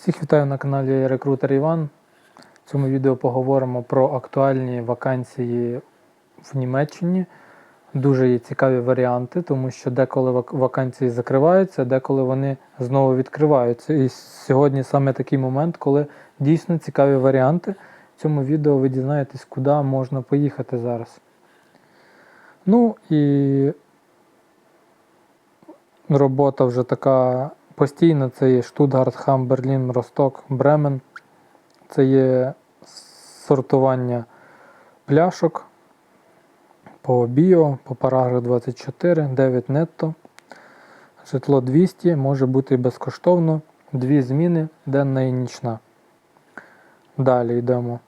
Всіх вітаю на каналі Рекрутер Іван. В цьому відео поговоримо про актуальні вакансії в Німеччині. Дуже є цікаві варіанти, тому що деколи вакансії закриваються, деколи вони знову відкриваються. І сьогодні саме такий момент, коли дійсно цікаві варіанти. В цьому відео ви дізнаєтесь, куди можна поїхати зараз. Ну і робота вже така постійна. Це є Штутгарт, Хам, Берлін, Росток, Бремен. Це є сортування пляшок по біо, по параграф 24, 9 нетто. Житло 200 може бути безкоштовно. Дві зміни денна і нічна. Далі йдемо.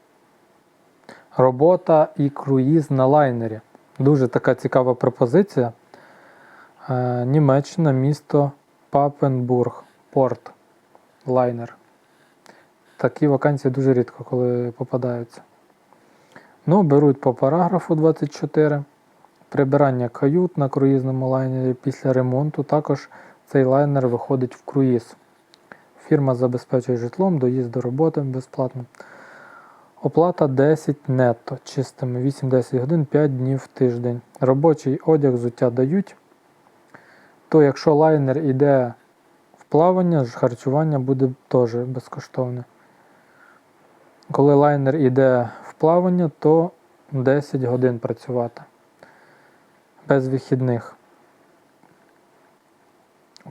Робота і круїз на лайнері. Дуже така цікава пропозиція. Е, Німеччина, місто Папенбург, порт, лайнер. Такі вакансії дуже рідко коли попадаються. Ну, беруть по параграфу 24. Прибирання кают на круїзному лайнері після ремонту. Також цей лайнер виходить в круїз. Фірма забезпечує житлом, доїзд до роботи безплатно. Оплата 10 нетто, чистими 8-10 годин, 5 днів в тиждень. Робочий одяг взуття дають. То якщо лайнер йде в плавання, ж харчування буде теж безкоштовне. Коли лайнер йде в плавання, то 10 годин працювати. Без вихідних.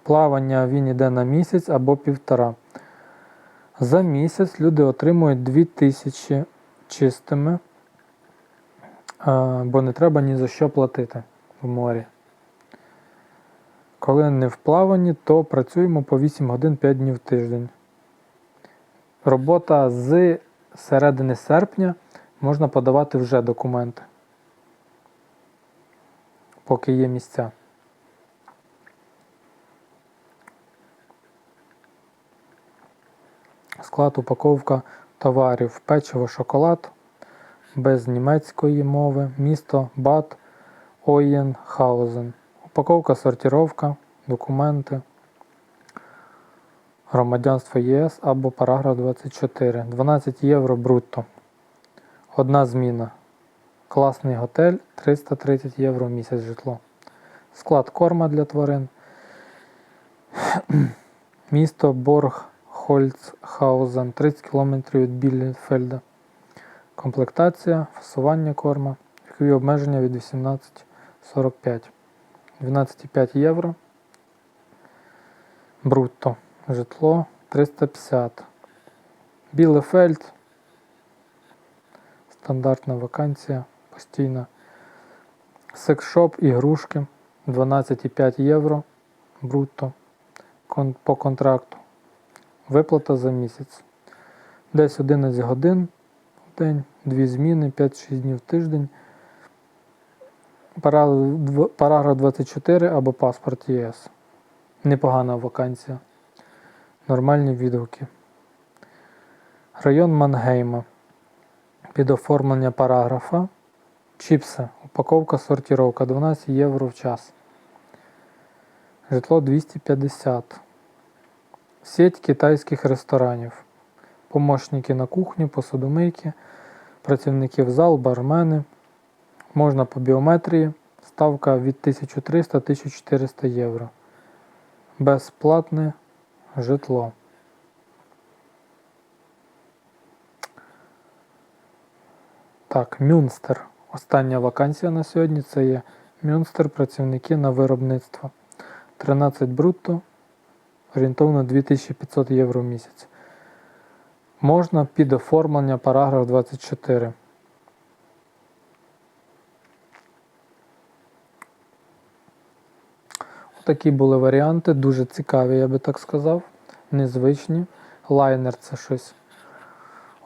Плавання він йде на місяць або півтора. За місяць люди отримують 2000 чистими, бо не треба ні за що платити в морі. Коли не в плаванні, то працюємо по 8 годин 5 днів в тиждень. Робота з середини серпня можна подавати вже документи, поки є місця. Склад упаковка товарів печиво, шоколад без німецької мови, місто Бад Ойєнхаузен. Упаковка, сортировка, документи, громадянство ЄС або параграф 24. 12 євро брутто. Одна зміна. Класний готель 330 євро в місяць житло. Склад корма для тварин. Місто Боргхольцхаузен 30 км від Біллінфельда. Комплектація, фасування корма, вікові обмеження від 18,45. 12,5 євро. Брутто. Житло 350. Білефельд. Стандартна вакансія. Постійна. Секшоп, ігрушки 12,5 євро. Брутто. По контракту. Виплата за місяць. Десь 11 годин в день, 2 зміни, 5-6 днів в тиждень. Параграф 24 або паспорт ЄС. Непогана вакансія. Нормальні відгуки. Район Мангейма. Під оформлення параграфа. Чіпси. Упаковка сортіровка 12 євро в час. Житло 250. Сеть китайських ресторанів. Помощники на кухню, посудомийки, працівники в зал, бармени. Можна по біометрії. Ставка від 1300-1400 євро. Безплатне житло. Так, Мюнстер. Остання вакансія на сьогодні це є Мюнстер, працівники на виробництво. 13 брутто, орієнтовно 2500 євро в місяць. Можна під оформлення параграф 24. Такі були варіанти, дуже цікаві, я би так сказав. Незвичні. Лайнер це щось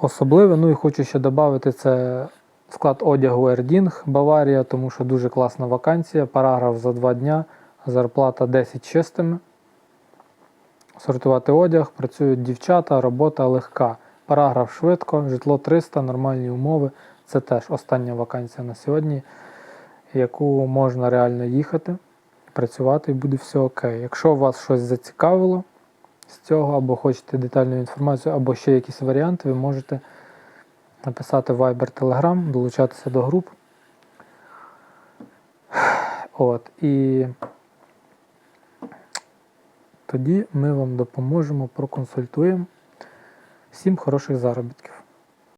особливе. Ну і хочу ще додати це склад одягу Ердінг Баварія, тому що дуже класна вакансія. Параграф за 2 дня, зарплата 10 чистими. Сортувати одяг, працюють дівчата, робота легка. Параграф швидко, житло 300, нормальні умови. Це теж остання вакансія на сьогодні, яку можна реально їхати, працювати і буде все окей. Якщо вас щось зацікавило, з цього, або хочете детальну інформацію, або ще якісь варіанти, ви можете написати Viber Telegram, долучатися до груп. От, і тоді ми вам допоможемо, проконсультуємо. Всім хороших заробітків.